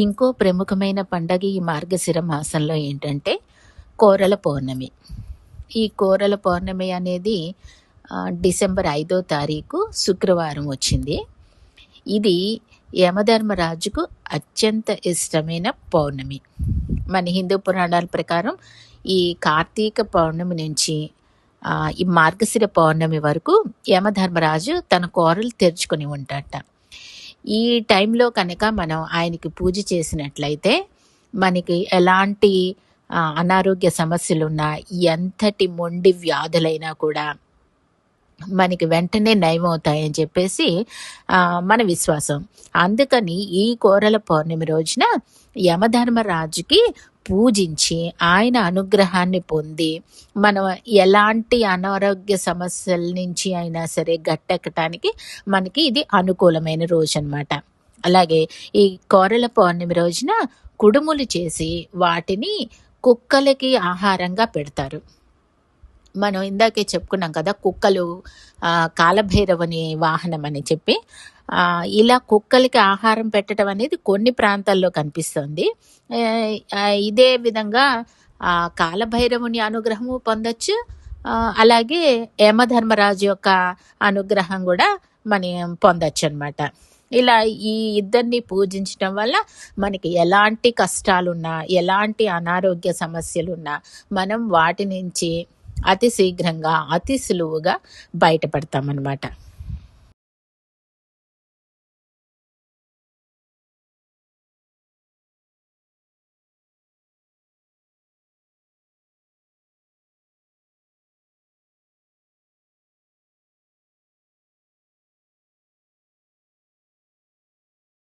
ఇంకో ప్రముఖమైన పండగ ఈ మార్గశిర మాసంలో ఏంటంటే కోరల పౌర్ణమి. ఈ కోరల పౌర్ణమి అనేది డిసెంబర్ ఐదో తారీఖు శుక్రవారం వచ్చింది. ఇది యమధర్మరాజుకు అత్యంత ఇష్టమైన పౌర్ణమి. మన హిందూ పురాణాల ప్రకారం ఈ కార్తీక పౌర్ణమి నుంచి ఈ మార్గశిర పౌర్ణమి వరకు యమధర్మరాజు తన కోరలు తెరుచుకొని ఉంటాడట. ఈ టైంలో కనుక మనం ఆయనకి పూజ చేసినట్లయితే మనకి ఎలాంటి అనారోగ్య సమస్యలున్నా ఎంతటి మొండి వ్యాధులైనా కూడా మనకి వెంటనే నయమవుతాయని చెప్పేసి మన విశ్వాసం. అందుకని ఈ కోరల పౌర్ణమి రోజున యమధర్మరాజుకి పూజించి ఆయన అనుగ్రహాన్ని పొంది మనం ఎలాంటి అనారోగ్య సమస్యల నుంచి అయినా సరే గట్టెక్కటానికి మనకి ఇది అనుకూలమైన రోజు అన్నమాట అలాగే ఈ కోరల పౌర్ణమి రోజున కుడుములు చేసి వాటిని కుక్కలకి ఆహారంగా పెడతారు. మనం ఇందాకే చెప్పుకున్నాం కదా కుక్కలు కాలభైరవని కాలభైరవుని వాహనం అని చెప్పి ఇలా కుక్కలకి ఆహారం పెట్టడం అనేది కొన్ని ప్రాంతాల్లో కనిపిస్తుంది. ఇదే విధంగా కాలభైరవుని అనుగ్రహము పొందొచ్చు అలాగే యమధర్మరాజు యొక్క అనుగ్రహం కూడా మనం పొందొచ్చు అనమాట ఇలా ఈ ఇద్దరిని పూజించడం వల్ల మనకి ఎలాంటి కష్టాలున్నా ఎలాంటి అనారోగ్య సమస్యలున్నా మనం వాటి నుంచి అతి శీఘ్రంగా అతి సులువుగా బయటపడతామన్నమాట.